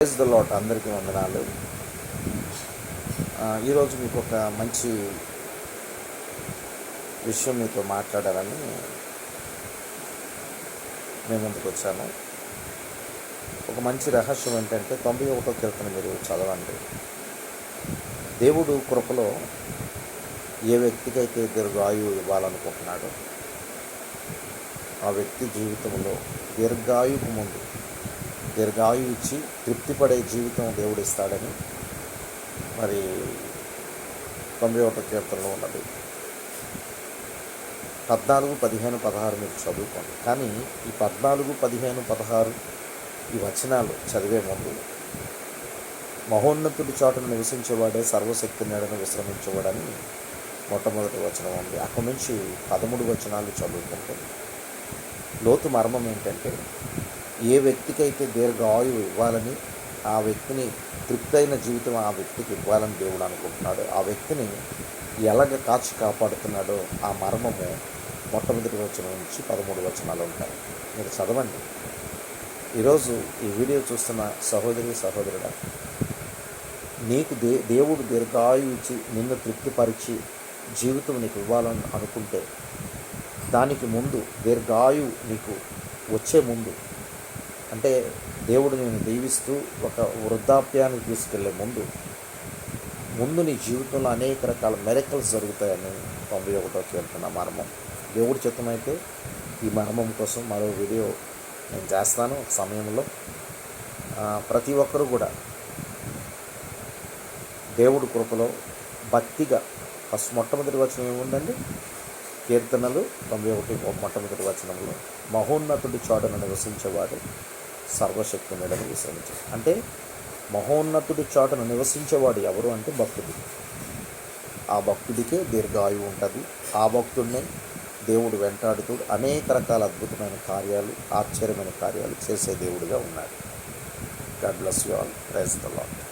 Praise the lot అందరికీ వందనాలు. ఈరోజు మీకు ఒక మంచి విషయం మీతో మాట్లాడాలని మేము ముందుకు వచ్చాను ఒక మంచి రహస్యం ఏంటంటే తొంభై ఒకటో కీర్తన మీరు చదవండి. దేవుడు కృపలో ఏ వ్యక్తికైతే దీర్ఘాయువు ఇవ్వాలనుకుంటున్నాడో ఆ వ్యక్తి జీవితంలో దీర్ఘాయుకు ముందు దీర్ఘాయు ఇచ్చి తృప్తిపడే జీవితం దేవుడు ఇస్తాడని మరి తొంభై ఒకటి కీర్తనలో ఉన్నది. పద్నాలుగు పదిహేను పదహారు మీరు చదువుకోండి. కానీ ఈ పద్నాలుగు పదిహేను పదహారు ఈ వచనాలు చదివే ముందు మహోన్నతుడి చాటును నివసించేవాడే సర్వశక్తి నీడను విశ్రమించేవాడని మొట్టమొదటి వచనం ఉంది. అక్కడి నుంచి పదమూడు వచనాలు చదువుకుంటుంది లోతు మర్మం ఏంటంటే ఏ వ్యక్తికైతే దీర్ఘ ఆయువు ఇవ్వాలని ఆ వ్యక్తిని తృప్తైన జీవితం ఆ వ్యక్తికి ఇవ్వాలని దేవుడు అనుకుంటున్నాడు ఆ వ్యక్తిని ఎలాగ కాచి కాపాడుతున్నాడో ఆ మర్మము మొట్టమొదటి వచనం నుంచి పదమూడు వచనాలు ఉంటాయి. మీరు చదవండి. ఈరోజు ఈ వీడియో చూస్తున్న సహోదరి సహోదరుడా నీకు దే దేవుడు దీర్ఘాయువు ఇచ్చి నిన్ను తృప్తిపరిచి జీవితం నీకు ఇవ్వాలని అనుకుంటే దానికి ముందు దీర్ఘాయువు నీకు వచ్చే ముందు అంటే దేవుడు నేను దీవిస్తూ ఒక వృద్ధాప్యానికి తీసుకెళ్ళే ముందు ముందు నీ జీవితంలో అనేక రకాల మెరకల్స్ జరుగుతాయని తొంభై ఒకటో కీర్తన మర్మం. దేవుడి చిత్తమైతే ఈ మర్మం కోసం మరో వీడియో నేను చేస్తాను ఒక సమయంలో. ప్రతి ఒక్కరూ కూడా దేవుడి కృపలో భక్తిగా ఫస్ట్ మొట్టమొదటి వచ్చిన ఏముందండి? కీర్తనలు తొంభై ఒకటి మొట్టమొదటి వచనంలో మహోన్నతుడి చోటను నివసించేవాడు సర్వశక్తి నీడని విశ్రమించాడు. అంటే మహోన్నతుడి చోటను నివసించేవాడు ఎవరు అంటే భక్తుడు. ఆ భక్తుడికే దీర్ఘాయువు ఉంటుంది. ఆ భక్తుడినే దేవుడు వెంటాడుతూ అనేక రకాల అద్భుతమైన కార్యాలు ఆశ్చర్యమైన కార్యాలు చేసే దేవుడిగా ఉన్నాడు. God bless you all praise the Lord